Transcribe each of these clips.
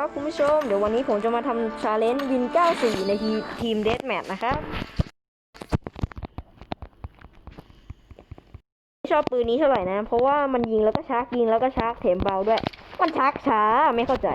ครับคุณผู้ชม เดี๋ยววันนี้ผมจะมาทำชาเลนจ์วิน 94 ในทีทีมเดสแมทนะครับชอบปืนนี้เท่าไหร่นะ เพราะว่ามันยิงแล้วก็ชักยิงแล้วก็ชักเถมเบาด้วย มันชักช้าไม่เข้าใจ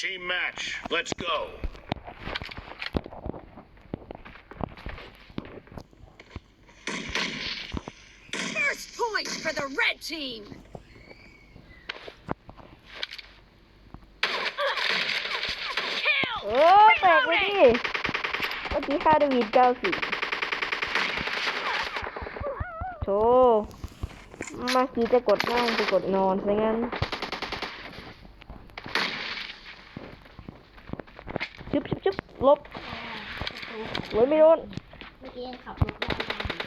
Team match. Let's go. First point for the red team. เออแตกไปดิเมื่อกี้ฆ่าด้วยวิน94โธ่เมื่อกี้จะกดนั่งจะกดนอนซะงั้น ชึบชึบชึบ ลบโอ้ยไม่โดนเมื่อกี้ยังขับรถมาทางอยู่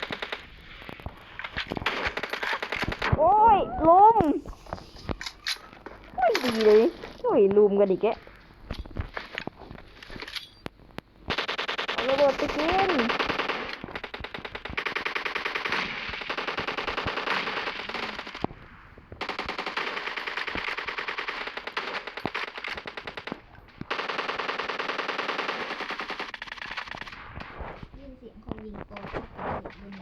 โอ้ยลุมไม่ดีเลยโอ้ยลุมกันอีกแกะเอาระเบิดไปกิน ยินเสียงคนยิงโกนเสียงยิง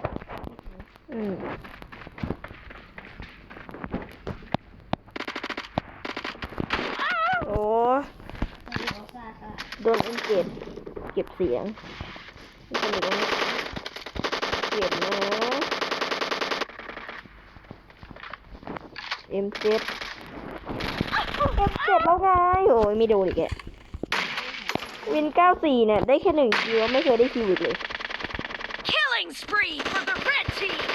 อืม โอ้โดนเอ็นเกตเก็บเสียงสนอยู่ตรงนี้เก็บนะเอ็มเจ็ดเอ็มเจ็ดแล้วไงโอ้ยไม่โดนอีกแกวินเก้าสี่เนี่ย ได้แค่หนึ่งคิวไม่เคยได้คิวอีกเลย Killing spree for the red team.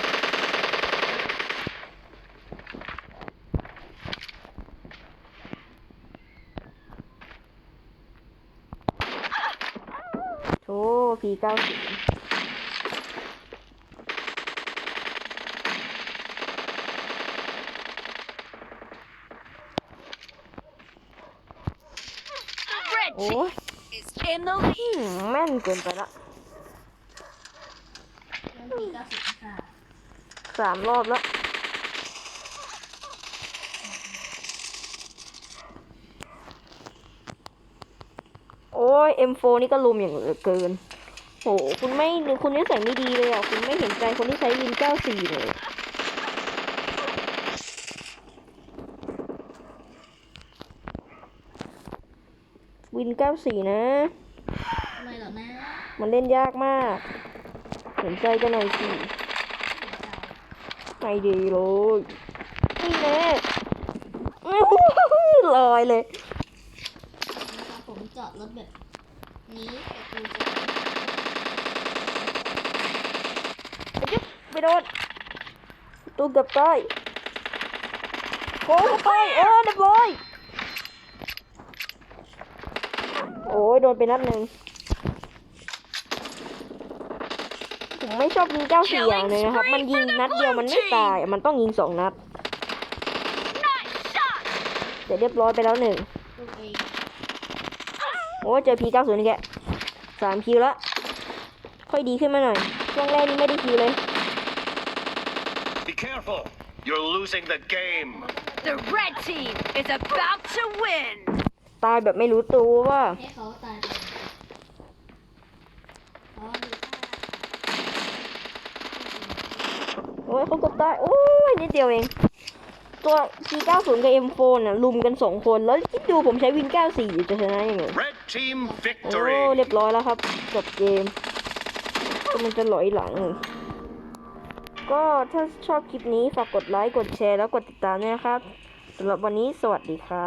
โธ่ พีเก้าสี่ The red โอ้ team ย is in the อื lead. มแม่นเกินไปละเรื่องปีเก้าสิบค่ะสามรอบแล้วโอ้ย M4 นี่ก็ลุมอย่างเหลือเกินโหคุณไม่คุณนิสัยไม่ดีเลยอะ คุณไม่เห็นใจคนที่ใช้วิน94เลยวิน94นะทำไมเหรอนะ มันเล่นยากมาก เห็นใจกันหน่อยสิไม่ดีเลยนี่แน่อื้อหือลอยเลยนะคะผมจอดรถแบบนี้แต่กูจะ ไปโดนตูเกือบตายโค้งเข้าไปเออเรียบร้อยโอ้ยโดนไปนัดหนึ่งผมไม่ชอบยิงเก้าสี่อย่างเลยนะครับ มันยิงนัดเดียวมันไม่ตาย มันต้องยิงสองนัด Nice shot. เดี๋ยวเรียบร้อยไปแล้วหนึ่งลูกเองโอ้เจอพีเก้าศูนย์แกสามคิวแล้ว ค่อยดีขึ้นมาหน่อย ช่วงแรกนี่ไม่ได้คิวเลย Be careful. You're losing the game. The red team is about to win. ตายแบบไม่รู้ตัวว่า ให้เขาตายไปอ๋อดูท่าโอ้ยเขาเกอบตาย โอ้ยนิดเดียวเอง ตัว G90 กับ M4 น่ะลุมกันสองคน แล้วคิดดูผมใช้วิน 94อยู่จะชนะยังไง Red team โอ้ victory. เรียบร้อยแล้วครับ จบเกมก็มันจะหลอยหลัง ก็ถ้าชอบคลิปนี้ฝากกดไลค์ กดแชร์ แล้วกดติดตามด้วยนะครับสำหรับวันนี้สวัสดีครับ